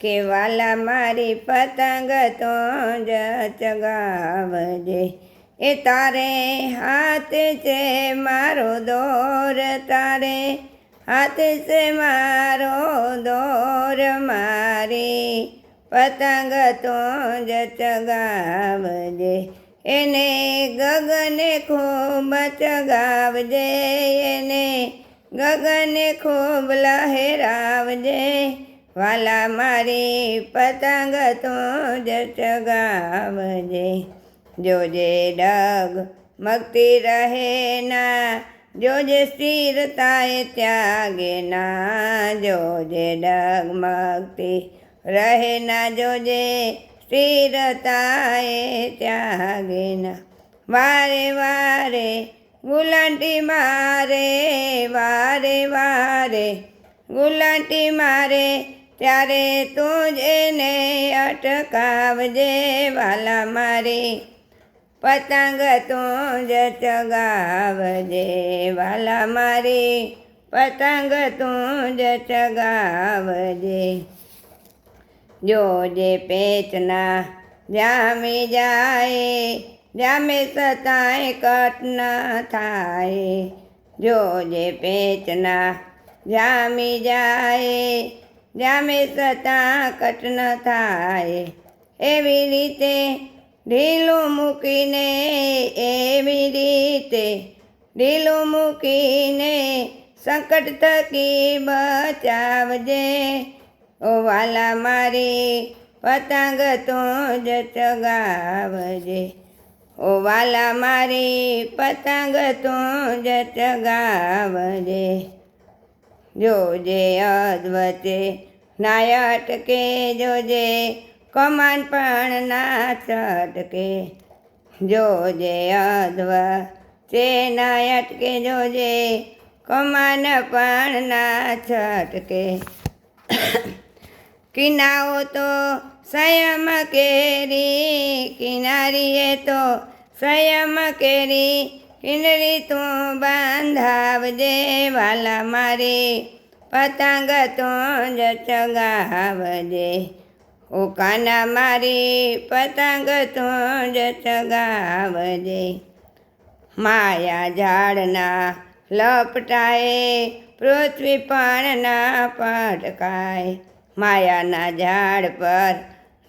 કે વાલા મારી પતંગ તો જ ચગાવજે. એ તારે હાથ છે મારો દોર, તારે હાથ છે મારો દોર, મારી પતંગ તો જ ચગાવજે. એને ગગને ખૂબ ચગાવજે, એને ગગને ખૂબ લહેરાવજે. વાલા મારી પતંગ તો જ ચગાવજે જોજે ડગ મગતી રહે ના, જોજે સ્થિરતાએ ત્યાગે ના. જોજે ડગ મગતી રહે ના, જોજે સ્થિરતાએ ત્યાગે ના. વારે વારે ગુલાંટી મારે, વારે વારે ગુલાંટી મારે ત્યારે તું જ એને અટકાવજે વાલા મારી. પતંગ તું જ ચગાવજે વાલા મારી. પતંગ તું જ ચગાવજે. જોજે પેચના જામી જાય, જામે સતાય કટ ના થાય. જોજે પેચના જામી જાય જામે સતા કટ ન થાય. એવી રીતે ઢીલું મૂકીને, એવી રીતે ઢીલું મૂકીને સંકટ થકી બચાવજે. ઓ વાલા, મારી પતંગ તું જ ચગાવજે. ઓ વાલા, મારી પતંગ તું જ ચગાવજે. જોજે અદ્વતે ના અટકે જોજે, કમાન પણ ના છટકે. જોજે અધવ તે ના અટકે જોજે, કમાન પણ ના છટકે. કિનાઓ તો સંયમ કેરી, કિનારીએ તો સંયમ કેરી કિનરી તું બાંધાવજે વાલા મારી, પતંગ તું જ ચગાવજે. ઓ કાના મારી, પતંગ તું જ ચગાવજે. માયા ઝાડના લપટાએ, પૃથ્વી પણ ના પટકાય. માયાના ઝાડ પર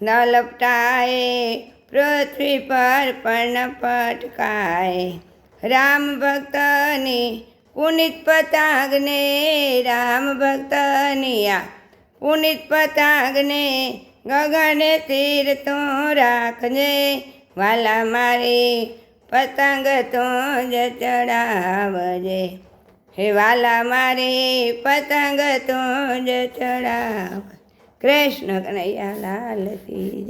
ન લપટાય પૃથ્વી પર પણ પટકાય. રામ ભક્તની પુનિત પતાગને, રામ ભક્તની આ પુનિત પતાગને, ગગને તીર તો રાખજે, વાલા મારી પતંગ તો જ ચડાવજે હે વાલા મારી પતંગ તો જ ચડાવ કૃષ્ણ કનૈયા લાલ કી જય.